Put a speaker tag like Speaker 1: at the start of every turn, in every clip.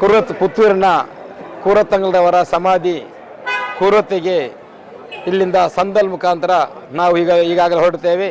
Speaker 1: ಕುರತ್ ಪುತ್ತೂರಿನ ಕೂರತ್ತಂಗಳದವರ ಸಮಾಧಿ ಕೂರತ್ತಿಗೆ ಇಲ್ಲಿಂದ ಸಂದಲ್ ಮುಖಾಂತರ ನಾವು ಈಗ ಈಗಾಗಲೇ ಹೊರಡುತ್ತೇವೆ.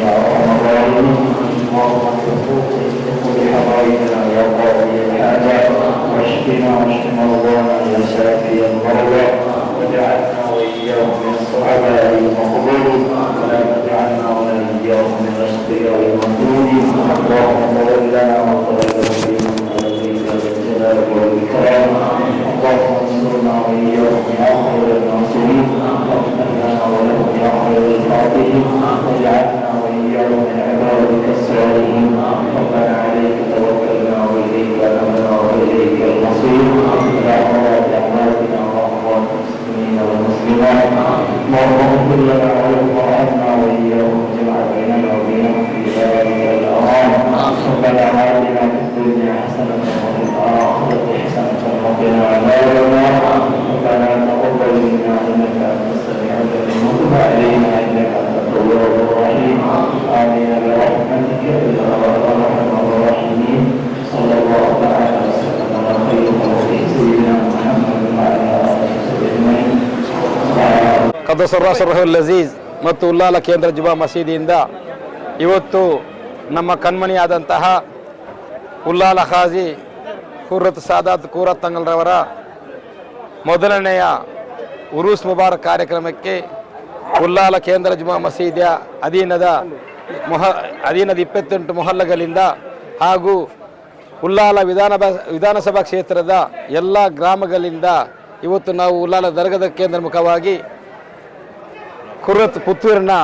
Speaker 2: يا أرحم الراحمين اللهم ادخل ربنا آتنا في الدنيا حسنة وفي الآخرة حسنة وقنا عذاب النار ربنا تقبل منا إنك أنت السميع العليم وتب علينا إنك أنت التواب الرحيم آمين برحمتك يا أرحم الراحمين صلى الله تعالى وسلم على خير خلقه سيدنا محمد وعلى آله وصحبه أجمعين
Speaker 1: ಕದಸುರ್ರಾಸುರಹುಲ್ ಲಜೀಜ್ ಮತ್ತು ಉಲ್ಲಾಲ ಕೇಂದ್ರ ಜುಮಾ ಮಸೀದಿಯಿಂದ ಇವತ್ತು ನಮ್ಮ ಕಣ್ಮಣಿಯಾದಂತಹ ಉಲ್ಲಾಲ ಖಾಜಿ ಕುರತ್ ಸಾದಾತ್ ಕೂರತ್ತಂಗಲ್ರವರ ಮೊದಲನೆಯ ಉರೂಸ್ ಮುಬಾರಕ್ ಕಾರ್ಯಕ್ರಮಕ್ಕೆ ಉಲ್ಲಾಲ ಕೇಂದ್ರ ಜುಮಾ ಮಸೀದಿಯ ಅಧೀನದ ಮೊಹ, ಅಧೀನದ ಇಪ್ಪತ್ತೆಂಟು ಮೊಹಲ್ಲಗಳಿಂದ ಹಾಗೂ ಉಲ್ಲಾಲ ವಿಧಾನ ವಿಧಾನಸಭಾ ಕ್ಷೇತ್ರದ ಎಲ್ಲ ಗ್ರಾಮಗಳಿಂದ ಇವತ್ತು ನಾವು ಉಲ್ಲಾಲ ದರ್ಗದ ಕೇಂದ್ರ ಮುಖವಾಗಿ ಕುರತ್ ಪುತ್ತೂರಿನ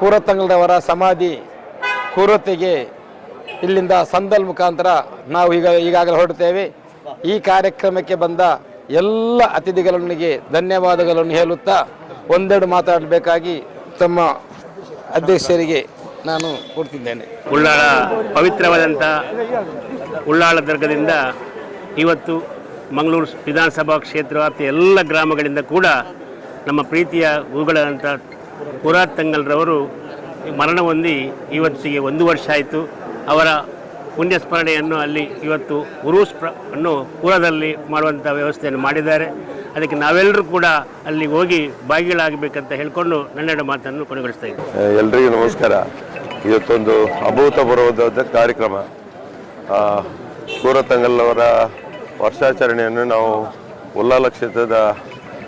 Speaker 1: ಕೂರತ್ತಂಗಳದವರ ಸಮಾಧಿ ಕೂರತ್ತಿಗೆ ಇಲ್ಲಿಂದ ಸಂದಲ್ ಮುಖಾಂತರ ನಾವು ಈಗ ಈಗಾಗಲೇ ಹೊರಡುತ್ತೇವೆ. ಈ ಕಾರ್ಯಕ್ರಮಕ್ಕೆ ಬಂದ ಎಲ್ಲ ಅತಿಥಿಗಳೊಂದಿಗೆ ಧನ್ಯವಾದಗಳನ್ನು ಹೇಳುತ್ತಾ ಒಂದೆರಡು ಮಾತಾಡಬೇಕಾಗಿ ತಮ್ಮ ಅಧ್ಯಕ್ಷರಿಗೆ ನಾನು ಕೊಡ್ತಿದ್ದೇನೆ
Speaker 3: ಉಳ್ಳಾಳ ಪವಿತ್ರವಾದಂಥ ಉಳ್ಳಾಳ ದರ್ಗದಿಂದ ಇವತ್ತು ಮಂಗಳೂರು ವಿಧಾನಸಭಾ ಕ್ಷೇತ್ರ ವ್ಯಾಪ್ತಿಯ ಎಲ್ಲ ಗ್ರಾಮಗಳಿಂದ ಕೂಡ ನಮ್ಮ ಪ್ರೀತಿಯ ಗುರುಗಳಾದಂಥ ಪುರಾತಂಗಲ್ರವರು ಮರಣ ಹೊಂದಿ ಇವತ್ತಿಗೆ ಒಂದು ವರ್ಷ ಆಯಿತು. ಅವರ ಪುಣ್ಯ ಸ್ಮರಣೆಯನ್ನು ಅಲ್ಲಿ ಇವತ್ತು ಉರೂಸ್ ಪ್ರ ಅನ್ನು ಪೂರದಲ್ಲಿ ಮಾಡುವಂಥ ವ್ಯವಸ್ಥೆಯನ್ನು ಮಾಡಿದ್ದಾರೆ. ಅದಕ್ಕೆ ನಾವೆಲ್ಲರೂ ಕೂಡ ಅಲ್ಲಿ ಹೋಗಿ ಭಾಗಿಗಳಾಗಬೇಕಂತ ಹೇಳಿಕೊಂಡು ನನ್ನೆರಡು ಮಾತನ್ನು ಕೊನೆಗೊಳಿಸ್ತಾ ಇದ್ದೀನಿ.
Speaker 4: ಎಲ್ರಿಗೂ ನಮಸ್ಕಾರ. ಇವತ್ತೊಂದು ಅಭೂತಪೂರ್ವವಾದ ಕಾರ್ಯಕ್ರಮ. ಆ, ಸೂರತಂಗಲ್ ಅವರ ವರ್ಷಾಚರಣೆಯನ್ನು ನಾವು ಉಲ್ಲಾಲ ಕ್ಷೇತ್ರದ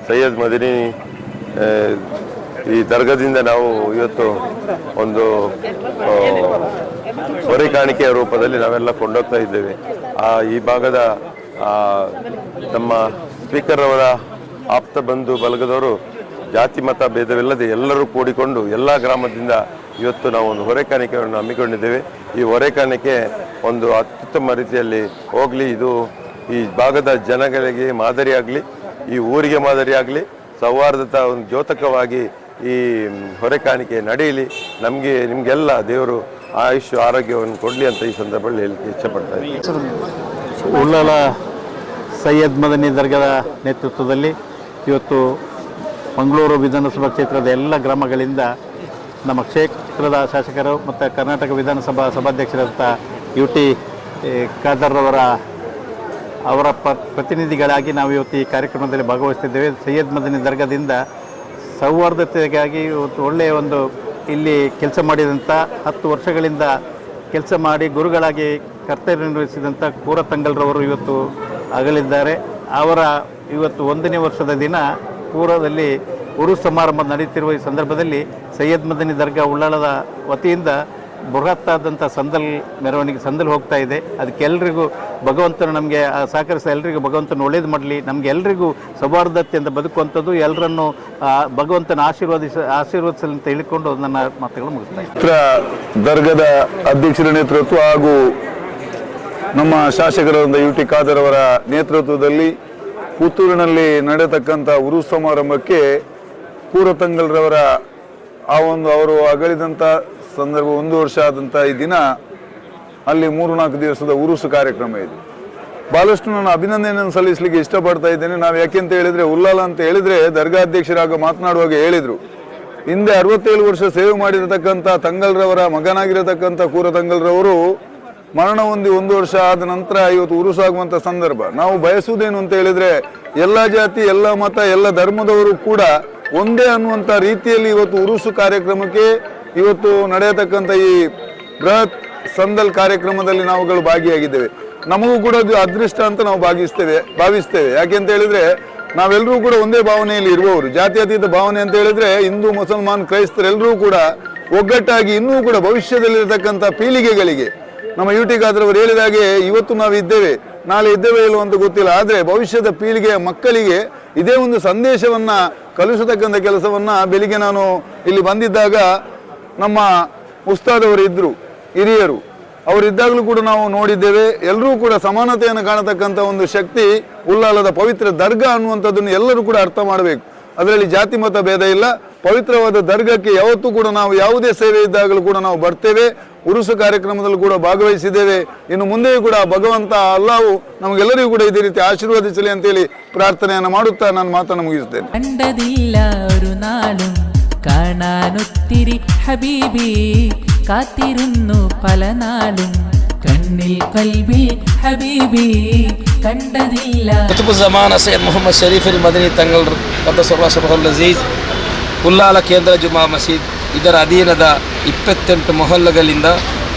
Speaker 4: ಸೈಯದ್ ಮದಿನಿ ಈ ದರ್ಗದಿಂದ ನಾವು ಇವತ್ತು ಒಂದು ಹೊರೆ ಕಾಣಿಕೆಯ ರೂಪದಲ್ಲಿ ನಾವೆಲ್ಲ ಕೊಂಡೋಗ್ತಾ ಇದ್ದೇವೆ. ಆ, ಈ ಭಾಗದ ನಮ್ಮ ಸ್ಪೀಕರ್ ಅವರ ಆಪ್ತ ಬಂಧು ಬಳಗದವರು ಜಾತಿ, ಮತ, ಭೇದವಿಲ್ಲದೆ ಎಲ್ಲರೂ ಕೂಡಿಕೊಂಡು ಎಲ್ಲ ಗ್ರಾಮದಿಂದ ಇವತ್ತು ನಾವು ಒಂದು ಹೊರೆ ಕಾಣಿಕೆಯನ್ನು ಹಮ್ಮಿಕೊಂಡಿದ್ದೇವೆ. ಈ ಹೊರೆ ಕಾಣಿಕೆ ಒಂದು ಅತ್ಯುತ್ತಮ ರೀತಿಯಲ್ಲಿ ಹೋಗಲಿ, ಇದು ಈ ಭಾಗದ ಜನಗಳಿಗೆ ಮಾದರಿಯಾಗಲಿ ಈ ಊರಿಗೆ ಮಾದರಿಯಾಗಲಿ ಸೌಹಾರ್ದತ ಒಂದು ಜ್ಯೋತಕವಾಗಿ ಈ ಹೊರೆ ಕಾಣಿಕೆ ನಡೆಯಲಿ. ನಮಗೆ, ನಿಮಗೆಲ್ಲ ದೇವರು ಆಯುಷ್ ಆರೋಗ್ಯವನ್ನು ಕೊಡಲಿ ಅಂತ ಈ ಸಂದರ್ಭದಲ್ಲಿ ಹೇಳಲಿಕ್ಕೆ ಇಷ್ಟಪಡ್ತಾ ಇದ್ದೀನಿ.
Speaker 5: ಉಳ್ಳಾಲ ಸೈಯದ್ ಮದನಿ ದರ್ಗದ ನೇತೃತ್ವದಲ್ಲಿ ಇವತ್ತು ಮಂಗಳೂರು ವಿಧಾನಸಭಾ ಕ್ಷೇತ್ರದ ಎಲ್ಲ ಗ್ರಾಮಗಳಿಂದ ನಮ್ಮ ಕ್ಷೇತ್ರದ ಶಾಸಕರು ಮತ್ತು ಕರ್ನಾಟಕ ವಿಧಾನಸಭಾ ಸಭಾಧ್ಯಕ್ಷರಾದಂಥ ಯು ಟಿ ಖಾದರ್ರವರ ಅವರ ಪ ಪ್ರತಿನಿಧಿಗಳಾಗಿ ನಾವು ಇವತ್ತು ಈ ಕಾರ್ಯಕ್ರಮದಲ್ಲಿ ಭಾಗವಹಿಸ್ತಿದ್ದೇವೆ. ಸೈಯದ್ ಮದನಿ ದರ್ಗದಿಂದ ಸೌಹಾರ್ದತೆಗಾಗಿ ಇವತ್ತು ಒಳ್ಳೆಯ ಒಂದು ಇಲ್ಲಿ ಕೆಲಸ ಮಾಡಿದಂಥ ಹತ್ತು ವರ್ಷಗಳಿಂದ ಕೆಲಸ ಮಾಡಿ ಗುರುಗಳಾಗಿ ಕರ್ತವ್ಯ ನಿರ್ವಹಿಸಿದಂಥ ಕೂರ ತಂಗಲ್ರವರು ಇವತ್ತು ಅಗಲಿದ್ದಾರೆ ಅವರ ಇವತ್ತು ಒಂದನೇ ವರ್ಷದ ದಿನ ಪೂರದಲ್ಲಿ ಉರು ಸಮಾರಂಭ ನಡೆಯುತ್ತಿರುವ ಈ ಸಂದರ್ಭದಲ್ಲಿ ಸೈಯದ್ ಮದನಿ ದರ್ಗಾ ಉಳ್ಳಾಳದ ವತಿಯಿಂದ ಬೃಹತ್ತಾದಂಥ ಸಂದಲ್ ಮೆರವಣಿಗೆ, ಸಂದಲ್ ಹೋಗ್ತಾ ಇದೆ ಅದಕ್ಕೆ ಎಲ್ರಿಗೂ ಭಗವಂತನು ನಮಗೆ ಸಹಕರಿಸಿದ ಎಲ್ರಿಗೂ ಭಗವಂತನ ಒಳ್ಳೇದು ಮಾಡಲಿ ನಮಗೆ ಎಲ್ರಿಗೂ ಸೌಹಾರ್ದತೆಯಿಂದ ಬದುಕುವಂಥದ್ದು ಎಲ್ಲರನ್ನು ಭಗವಂತನ ಆಶೀರ್ವಾದಿಸ, ಆಶೀರ್ವದಿಸಲಿ ಅಂತ ಹೇಳಿಕೊಂಡು ನನ್ನ ಮಾತುಗಳು ಮುಗಿಸ್ತಾ ಇದ್ದೀನಿ.
Speaker 6: ದರ್ಗದ ಅಧ್ಯಕ್ಷರ ನೇತೃತ್ವ ಹಾಗೂ ನಮ್ಮ ಶಾಸಕರಾದ ಯು ಟಿ ಖಾದರ್ ನೇತೃತ್ವದಲ್ಲಿ ಪುತ್ತೂರಿನಲ್ಲಿ ನಡೆತಕ್ಕಂಥ ಉರು ಸಮಾರಂಭಕ್ಕೆ ಪೂರತಂಗಲ್ರವರ ಆ ಒಂದು ಅವರು ಅಗಲಿದಂಥ ಸಂದರ್ಭ ಒಂದು ವರ್ಷ ಆದಂಥ ಈ ದಿನ ಅಲ್ಲಿ ಮೂರು ನಾಲ್ಕು ದಿವಸದ ಉರುಸು ಕಾರ್ಯಕ್ರಮ ಇದೆ. ಬಹಳಷ್ಟು ನಾನು ಅಭಿನಂದನೆಯನ್ನು ಸಲ್ಲಿಸಲಿಕ್ಕೆ ಇಷ್ಟಪಡ್ತಾ ಇದ್ದೇನೆ. ನಾವು ಯಾಕೆಂತ ಹೇಳಿದ್ರೆ ಉಲ್ಲಾಲ ಅಂತ ಹೇಳಿದ್ರೆ ದರ್ಗಾಧ್ಯಕ್ಷರಾಗ ಮಾತನಾಡುವಾಗ ಹೇಳಿದ್ರು, ಹಿಂದೆ ಅರವತ್ತೇಳು ವರ್ಷ ಸೇವೆ ಮಾಡಿರತಕ್ಕಂಥ ತಂಗಲ್ರವರ ಮಗನಾಗಿರತಕ್ಕಂಥ ಕೂರ ತಂಗಲ್ರವರು ಮರಣ ಹೊಂದಿ ಒಂದು ವರ್ಷ ಆದ ನಂತರ ಇವತ್ತು ಉರುಸಾಗುವಂಥ ಸಂದರ್ಭ. ನಾವು ಬಯಸುವುದೇನು ಅಂತ ಹೇಳಿದ್ರೆ, ಎಲ್ಲ ಜಾತಿ, ಎಲ್ಲ ಮತ, ಎಲ್ಲ ಧರ್ಮದವರು ಕೂಡ ಒಂದೇ ಅನ್ನುವಂಥ ರೀತಿಯಲ್ಲಿ ಇವತ್ತು ಉರುಸು ಕಾರ್ಯಕ್ರಮಕ್ಕೆ ಇವತ್ತು ನಡೆಯತಕ್ಕಂಥ ಈ ಬೃಹತ್ ಸಂದಲ್ ಕಾರ್ಯಕ್ರಮದಲ್ಲಿ ನಾವುಗಳು ಭಾಗಿಯಾಗಿದ್ದೇವೆ. ನಮಗೂ ಕೂಡ ಅದು ಅದೃಷ್ಟ ಅಂತ ನಾವು ಭಾಗಿಸ್ತೇವೆ, ಭಾವಿಸ್ತೇವೆ. ಯಾಕೆ ಅಂತ ಹೇಳಿದ್ರೆ ನಾವೆಲ್ಲರೂ ಕೂಡ ಒಂದೇ ಭಾವನೆಯಲ್ಲಿ ಇರುವವರು. ಜಾತ್ಯತೀತ ಭಾವನೆ ಅಂತ ಹೇಳಿದ್ರೆ, ಹಿಂದೂ, ಮುಸಲ್ಮಾನ್, ಕ್ರೈಸ್ತರೆಲ್ಲರೂ ಕೂಡ ಒಗ್ಗಟ್ಟಾಗಿ ಇನ್ನೂ ಕೂಡ ಭವಿಷ್ಯದಲ್ಲಿರತಕ್ಕಂಥ ಪೀಳಿಗೆಗಳಿಗೆ. ನಮ್ಮ ಯುಟಿಗಾದ್ರವರು ಹೇಳಿದಾಗೆ ಇವತ್ತು ನಾವು ಇದ್ದೇವೆ. ನಾಳೆ ಇದ್ದೇವೆ ಇಲ್ಲೋ ಅಂತ ಗೊತ್ತಿಲ್ಲ. ಆದರೆ ಭವಿಷ್ಯದ ಪೀಳಿಗೆಯ ಮಕ್ಕಳಿಗೆ ಇದೇ ಒಂದು ಸಂದೇಶವನ್ನು ಕಲಿಸತಕ್ಕಂಥ ಕೆಲಸವನ್ನು ಬೆಳಿಗ್ಗೆ ನಾನು ಇಲ್ಲಿ ಬಂದಿದ್ದಾಗ ನಮ್ಮ ಉಸ್ತಾದವರು ಇದ್ದರು ಹಿರಿಯರು. ಅವರಿದ್ದಾಗಲೂ ಕೂಡ ನಾವು ನೋಡಿದ್ದೇವೆ. ಎಲ್ಲರೂ ಕೂಡ ಸಮಾನತೆಯನ್ನು ಕಾಣತಕ್ಕಂಥ ಒಂದು ಶಕ್ತಿ ಉಲ್ಲಾಲದ ಪವಿತ್ರ ದರ್ಗಾ ಅನ್ನುವಂಥದ್ದನ್ನು ಎಲ್ಲರೂ ಕೂಡ ಅರ್ಥ ಮಾಡಬೇಕು. ಅದರಲ್ಲಿ ಜಾತಿ ಮತ ಭೇದ ಇಲ್ಲ. ಪವಿತ್ರವಾದ ದರ್ಗಕ್ಕೆ ಯಾವತ್ತೂ ಕೂಡ ನಾವು ಯಾವುದೇ ಸೇವೆ ಇದ್ದಾಗಲೂ ಕೂಡ ನಾವು ಬರ್ತೇವೆ. ಉರುಸು ಕಾರ್ಯಕ್ರಮದಲ್ಲೂ ಕೂಡ ಭಾಗವಹಿಸಿದ್ದೇವೆ. ಇನ್ನು ಮುಂದೆಯೂ ಕೂಡ ಭಗವಂತ ಅಲ್ಲಾವು ನಮಗೆಲ್ಲರಿಗೂ ಕೂಡ ಇದೇ ರೀತಿ ಆಶೀರ್ವಾದಿಸಲಿ ಅಂತೇಳಿ ಪ್ರಾರ್ಥನೆಯನ್ನು ಮಾಡುತ್ತಾ ನಾನು ಮಾತನ್ನು ಮುಗಿಸುತ್ತೇನೆ.
Speaker 7: കാണാനൊത്തിരി ഹബീബി കാത്തിരുന്നു പല നാളും കണ്ണിൽ കൽവിൽ ഹബീബി കണ്ടതില്ല
Speaker 1: ಕುತುಬು ಜಮಾನ ಸೈಯದ್ ಮೊಹಮ್ಮದ್ ಶರೀಫ್ ಅಲ್ ಮದನಿ ತಂಗಲ್ ಕದ್ದಸರ್ವಾಸಬಲ್ ಅಜೀಜ್ ಉಲ್ಲಾಲ ಕೇಂದ್ರ ಜುಮಾ ಮಸೀದ್ ಇದರ ಅಧೀನದ ಇಪ್ಪತ್ತೆಂಟು ಮೊಹಲ್ಲಗಳಿಂದ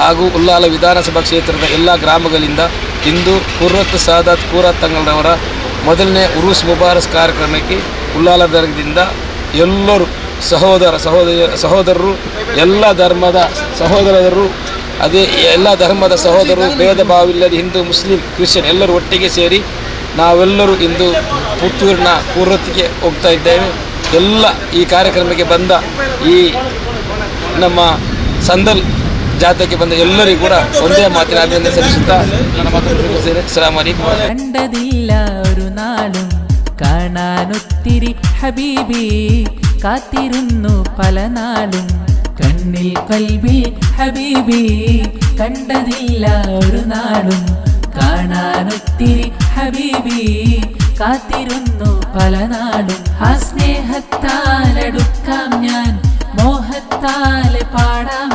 Speaker 1: ಹಾಗೂ ಉಲ್ಲಾಲ ವಿಧಾನಸಭಾ ಕ್ಷೇತ್ರದ ಎಲ್ಲ ಗ್ರಾಮಗಳಿಂದ ಇಂದು ಕುರ್ರತ್ ಸಾದಾತ್ ಕೂರ ತಂಗಲ್ರವರ ಮೊದಲನೇ ಉರುಸ್ ಮುಬಾರಸ್ ಕಾರ್ಯಕ್ರಮಕ್ಕೆ ಉಲ್ಲಾಲ ದರ್ಗದಿಂದ ಎಲ್ಲರೂ ಸಹೋದರ ಸಹೋದರ ಸಹೋದರರು, ಎಲ್ಲ ಧರ್ಮದ ಸಹೋದರರು, ಅದೇ ಎಲ್ಲ ಧರ್ಮದ ಸಹೋದರರು, ಭೇದ ಭಾವವಿಲ್ಲದೆ ಹಿಂದೂ, ಮುಸ್ಲಿಂ, ಕ್ರಿಶ್ಚಿಯನ್ ಎಲ್ಲರೂ ಒಟ್ಟಿಗೆ ಸೇರಿ ನಾವೆಲ್ಲರೂ ಇಂದು ಪುತ್ತೂರಿನ ಪೂರ್ವತಿಗೆ ಹೋಗ್ತಾ ಇದ್ದೇವೆ. ಎಲ್ಲ ಈ ಕಾರ್ಯಕ್ರಮಕ್ಕೆ ಬಂದ ಈ ನಮ್ಮ ಸಂದಲ್ ಜಾತಕ್ಕೆ ಬಂದ ಎಲ್ಲರಿಗೂ ಕೂಡ ಒಂದೇ ಮಾತಿನ ಅಭಿನಂದನೆ ಸಲ್ಲಿಸುತ್ತಾ ನನ್ನ ಮಾತನ್ನು ಮುಗಿಸ್ತೇನೆ. ಸಲಾಮ್
Speaker 7: കാണാനൊത്തിരി ഹബീബി കാത്തിരുന്നു പല നാളും. കണ്ണിൽ കൽവിൽ ഹബീബി കണ്ടതില്ല ഒരു നാളും. കാണാനൊത്തിരി ഹബീബി കാത്തിരുന്നു പല നാളും. ആ സ്നേഹത്താലടുക്കാം ഞാൻ. മോഹത്താലെ പാടാം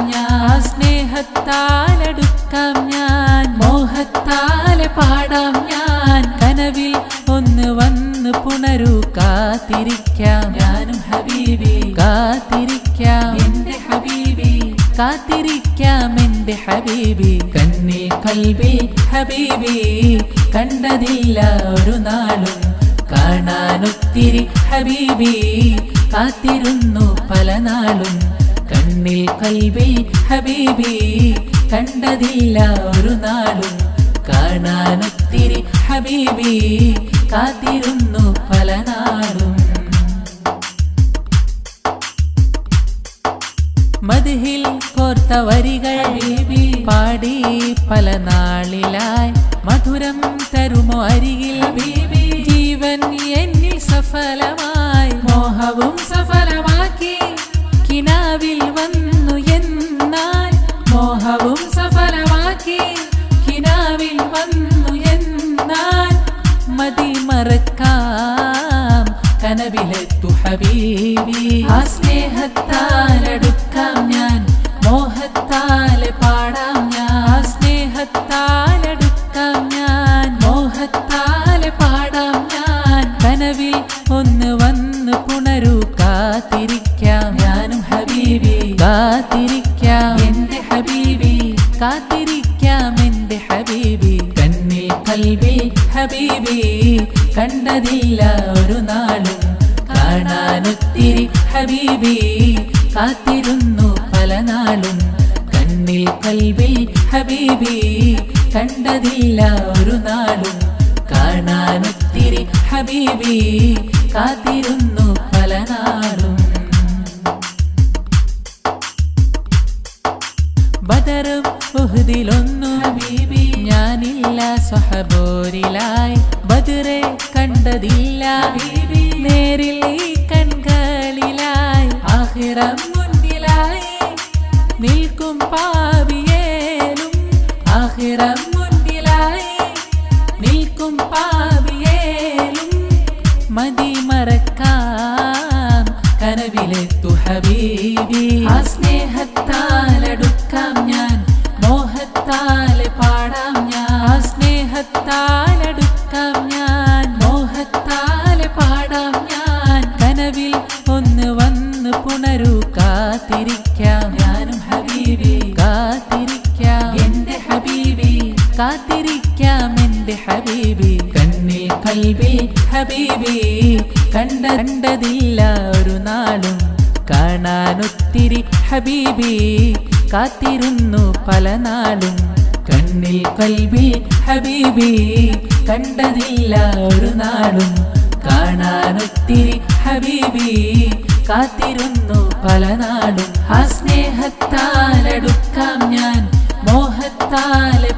Speaker 7: കാത്തിരിക്കാം. ഞാനും ഹബീബി. കാത്തിരിക്കാം. എന്റെ ഹബീബി. കാത്തിരിക്കാം എന്റെ ഹബീബി. കന്നി കൽബി ഹബീബി. കണ്ടതില്ല ഒരു നാളും. കാണാനൊത്തിരി ഹബീബി. കാത്തിരുന്നു പല നാളും. കണ്ണിൽ കൽബി ഹബീബി. കണ്ടതില്ല ഒരു നാളും. കാണാനൊത്തിരി ഹബീബി. കാത്തിരുന്നു പല നാളും. മതിഹിൽ കോർത്ത വരികൾ പാടി പല നാളിലായി മധുരം തരുമോ അരികിൽ ജീവൻ എന്നിൽ സഫലമായി മോഹവും സഫലമാക്കി. കിനാവിൽ വന്നു എന്നാൽ മോഹവും സഫലമാക്കി. കിനാവിൽ വന്നു എന്നാൽ മതി മറക്കാം കനവിലെത്തു ഹബീബി. ആ പാടാം ഞാൻ. മോഹത്താലെ പാടാം ഞാൻ. സ്നേഹത്താലെടുക്കാം ഞാൻ. മോഹത്താലെ പാടാം ഞാൻ. കനവിൽ ഒന്ന് വന്ന് പുണരൂ കാത്തിരിക്കാം. ഞാനും ഹബീബി കാത്തിരിക്കാം. എന്റെ ഹബീബി കാത്തിരിക്കാം. എന്റെ ഹബീബി കണ്ണിൽ കൽവി ഹബീബി കണ്ടതില്ല ഒരു നാളും. കാണാനൊത്തിരി ഹബീബി കാത്തിരുന്നു പല നാളും. കണ്ണിൽ കൽവിൽ ഹബീബി കണ്ടതില്ല ഒരു നാളും. കാണാനൊത്തിരി ഹബീബി കാത്തിരുന്നു പല നാളും. ബദറും ഉഹുദിലൊന്നു ഹബീബി ഞാനില്ല. സ്വഹബോരിലായി ബദറെ കണ്ടതില്ല ഹബീബി. നേരിൽ ഈ കൺകളിലായി ആഹിറം it up. നാളും കാണാനൊത്തിരി ഹബീബി കാത്തിരുന്നു പല നാളും. കണ്ണിൽ കൽവിൽ ഹബീബി കണ്ടതില്ല ഒരു നാളും. കാണാനൊത്തിരി ഹബീബി കാത്തിരുന്നു പല നാളും. ആ സ്നേഹത്താലടുക്കാം ഞാൻ മോഹത്താലെ